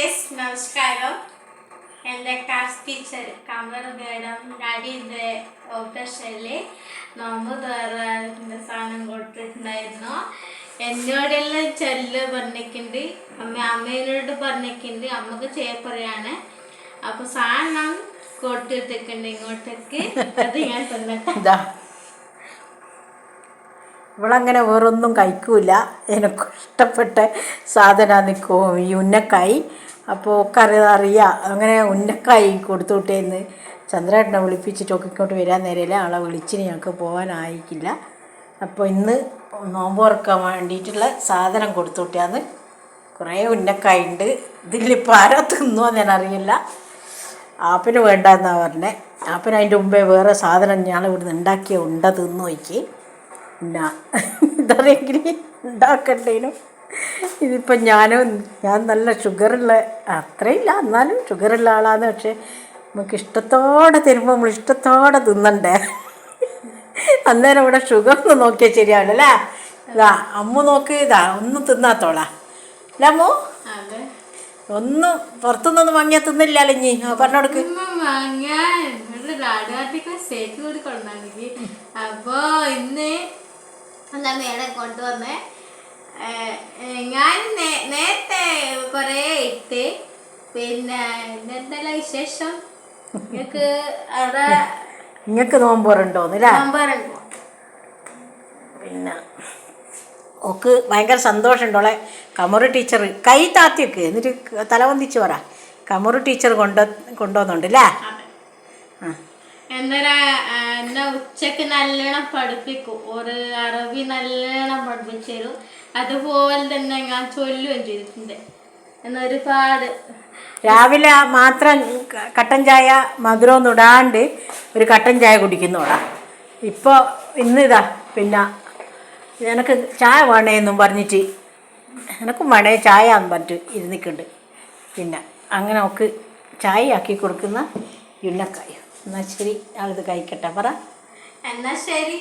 നമസ്കാരം. എന്റെ class teacher Qamar madam ഡാഡിന്റെ ഓപ്പറേഷനിൽ നോമ്പ് തോറാന്റെ സാധനം കൊടുത്തിട്ടുണ്ടായിരുന്നു. എന്നോടെല്ലാം ചെല്ല് പറഞ്ഞിട്ടുണ്ട്. അമ്മ അമ്മേനോട് പറഞ്ഞിട്ടുണ്ട്. അമ്മയ്ക്ക് ചേപ്പറയാണ് അപ്പോൾ സാധനം കൊടുത്തിട്ടുണ്ട് ഇങ്ങോട്ടേക്ക്. അത് ഞാൻ തന്നിട്ട് ഇവളങ്ങനെ വേറൊന്നും കഴിക്കൂല. എനിക്ക് ഇഷ്ടപ്പെട്ട സാധനമാണ് ഈ ഉന്നക്കായി. അപ്പോൾ കറി അറിയാം. അങ്ങനെ ഉന്നക്കായി കൊടുത്തു വിട്ടേന്ന് ചന്ദ്രേട്ടനെ വിളിപ്പിച്ചിട്ടൊക്കെ ഇങ്ങോട്ട് വരാൻ നേരമില്ല. ആളെ വിളിച്ചിന് ഞങ്ങൾക്ക് പോകാനായിക്കില്ല അപ്പോൾ ഇന്ന് നോമ്പ് തുറക്കാൻ വേണ്ടിയിട്ടുള്ള സാധനം കൊടുത്തു വിട്ടാന്ന് കുറേ ഉന്നക്കായി ഉണ്ട് ഇതിലിപ്പോൾ ആരാ തിന്നുമോ ഞാൻ അറിയില്ല. ആപ്പിന് വേണ്ടെന്നാണ് പറഞ്ഞത് ആപ്പിന് അതിന്റെ മുമ്പേ വേറെ സാധനം ഞാൻ ഇവിടുന്ന് ഉണ്ടാക്കിയ ഉണ്ട തിന്നു നോക്കി. പിന്നെ ഇതറിയെങ്കിൽ ഉണ്ടാക്കണ്ടേനും. ഇതിപ്പം ഞാനും ഞാൻ നല്ല ഷുഗറുള്ള അത്രയില്ല എന്നാലും ഷുഗറുള്ള ആളാണ് പക്ഷേ നമുക്ക് ഇഷ്ടത്തോടെ തരുമ്പോൾ നമ്മൾ ഇഷ്ടത്തോടെ തിന്നണ്ടേ. അന്നേരം ഇവിടെ ഷുഗർ ഒന്ന് നോക്കിയാൽ ശരിയാണല്ലേ ഇതാ അമ്മ നോക്ക് ഇതാ ഒന്നും തിന്നാത്തോളാ. അല്ല അമ്മു? ഒന്നും പുറത്തുനിന്നൊന്നും വാങ്ങിയാൽ തിന്നില്ലല്ലോ ഇനി. പറഞ്ഞോടുക്ക് വാങ്ങാൻ അപ്പോ ഇന്ന് എന്താ മേഡം കൊണ്ടുവന്നേ. ഞാൻ നേരത്തെ കൊറേ ഇട്ട്. പിന്നെ എന്തെല്ലാം വിശേഷം? നിങ്ങൾക്ക് അവിടെ നിങ്ങൾക്ക് നോമ്പോറുണ്ടോന്നല്ലേ നോമ്പോറുണ്ടോ? പിന്നെ ഓക്ക് ഭയങ്കര സന്തോഷമുണ്ടോളെ കമറു ടീച്ചർ കൈ താത്തിയൊക്കെ എന്നിട്ട് തല വന്ദിച്ച് പറ. കമറു ടീച്ചർ കൊണ്ടു കൊണ്ടുവന്നുണ്ടല്ലേ ആ എന്നൊരു എന്നെ ഉച്ചയ്ക്ക് നല്ലോണം പഠിപ്പിക്കും. ഒരു അറബി നല്ലോണം പഠിപ്പിച്ചു തരും. അതുപോലെ തന്നെ ഞാൻ ചൊല്ലുകയും ചെയ്തിട്ടുണ്ട്. എന്നൊരുപാട്. രാവിലെ മാത്രം കട്ടൻ ചായ മധുരമൊന്നും ഇടാണ്ട് ഒരു കട്ടൻ ചായ കുടിക്കുന്നോടാ ഇപ്പോൾ ഇന്നിതാ പിന്നെ എനിക്ക് ചായ വേണേന്നും പറഞ്ഞിട്ട് എനക്കും വേണേ ചായ എന്ന് പറഞ്ഞിട്ട് ഇരുന്നിക്കുണ്ട്. പിന്നെ അങ്ങനെ ഒക്കെ ചായ ആക്കി കൊടുക്കുന്ന ഉന്നക്കായ എന്നാൽ ശരി ആളിത് കഴിക്കട്ടെ പറ. എന്നാ ശരി.